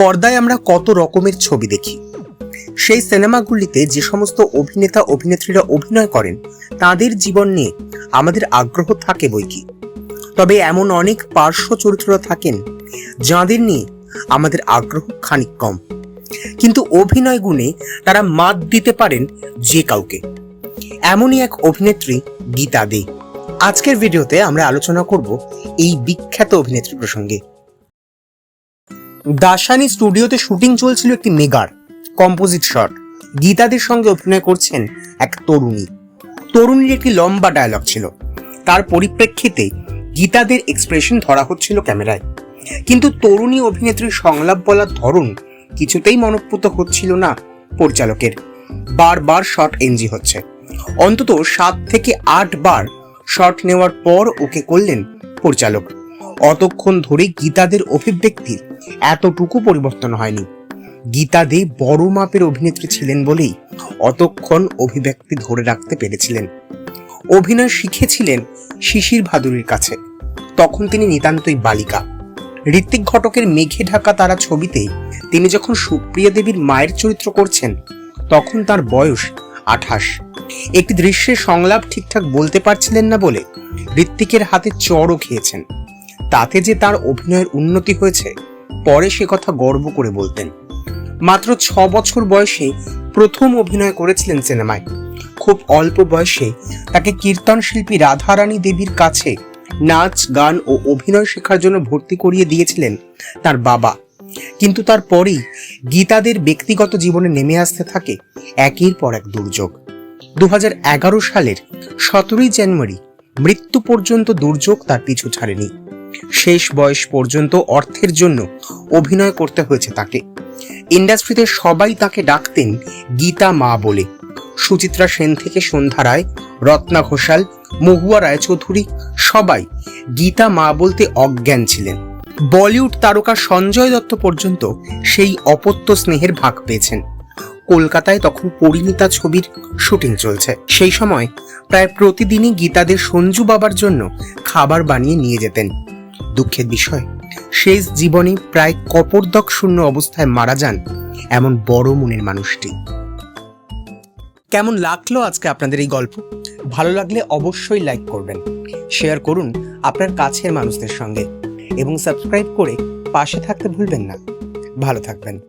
পর্দায় আমরা কত রকমের ছবি দেখি। সেই সিনেমাগুলিতে যে সমস্ত অভিনেতা, অভিনেত্রীরা অভিনয় করেন, তাদের জীবন নিয়ে আমাদের আগ্রহ থাকে বই কি। তবে এমন অনেক পার্শ্ব চরিত্র থাকেন, যাঁদের নিয়ে আমাদের আগ্রহ খানিক কম। কিন্তু অভিনয় গুণে তারা মাত দিতে পারেন যে কাউকে। এমনই এক অভিনেত্রী, গীতা দে। আজকের ভিডিওতে আমরা আলোচনা করব এই বিখ্যাত অভিনেত্রী প্রসঙ্গে। দাসানি স্টুডিওতে শুটিং চলছিল একটি মেগার কম্পোজিট শট গীতাদের সঙ্গে অভিনয় করছেন এক তরুণী। তরুণীর একটি লম্বা ডায়লগ ছিল। তার পরিপ্রেক্ষিতে গীতাদের এক্সপ্রেশন ধরা হচ্ছিল ক্যামেরায়। কিন্তু তরুণী অভিনেত্রীর সংলাপ বলার ধরন কিছুতেই মনপ্রত হচ্ছিল না পরিচালকের। বারবার শট এনজি হচ্ছে। অন্তত সাত থেকে আট বার শট নেওয়ার পর ওকে করলেন পরিচালক। অতক্ষণ ধরে গীতাদের অভিব্যক্তির এতটুকু পরিবর্তন হয়নি। গীতা দে বড় মাপের অভিনেত্রী ছিলেন বলেই অতক্ষণ অভিব্যক্তি ধরে রাখতে পেরেছিলেন। অভিনয় শিখেছিলেন শিশির ভাদুরীর কাছে। তখন তিনি নিতান্তই বালিকা। ঋত্বিক ঘটকের মেঘে ঢাকা তারা ছবিতে তিনি যখন সুপ্রিয়া দেবীর মায়ের চরিত্র করছেন, তখন তার বয়স আঠাশ। একটি দৃশ্যের সংলাপ ঠিকঠাক বলতে পারছিলেন না বলে ঋত্বিকের হাতে চড়ও খেয়েছেন। তাতে যে তার অভিনয়ের উন্নতি হয়েছে, পরে সে কথা গর্ব করে বলতেন। মাত্র ছ বছর বয়সে প্রথম অভিনয় করেছিলেন সিনেমায়। খুব অল্প বয়সে তাকে কীর্তন শিল্পী রাধারানী দেবীর কাছে নাচ, গান ও অভিনয় শেখার জন্য ভর্তি করিয়ে দিয়েছিলেন তার বাবা। কিন্তু তারপরেই গীতাদের ব্যক্তিগত জীবনে নেমে আসতে থাকে একের পর এক দুর্যোগ। দু হাজার এগারো সালের সতেরোই জানুয়ারি মৃত্যু পর্যন্ত দুর্যোগ তার পিছু ছাড়েনি। শেষ বয়স পর্যন্ত অর্থের জন্য অভিনয় করতে হয়েছে তাকে। ইন্ডাস্ট্রিতে সবাই তাকে ডাকতেন গীতা মা বলে। সুচিত্রা সেন থেকে সন্ধ্যা রায়, রত্না ঘোষাল, মহুয়া রায়চৌধুরী সবাই গীতা মা বলতে অজ্ঞান ছিলেন। বলিউড তারকা সঞ্জয় দত্ত পর্যন্ত সেই অপত্য স্নেহের ভাগ পেয়েছেন। কলকাতায় তখন পরিণীতা ছবির শুটিং চলছে। সেই সময় প্রায় প্রতিদিনই গীতাদের সঞ্জু বাবার জন্য খাবার বানিয়ে নিয়ে যেতেন। দুঃখের বিষয়। শেষ জীবনে প্রায় কপর্দক শূন্য অবস্থায় মারা যান এমন বড় মনের মানুষটি। কেমন লাগল আজকে আপনাদের এই গল্প? ভালো লাগলে অবশ্যই লাইক করবেন শেয়ার করুন আপনার কাছের মানুষদের সঙ্গে এবং সাবস্ক্রাইব করে পাশে থাকতে ভুলবেন না। ভালো থাকবেন।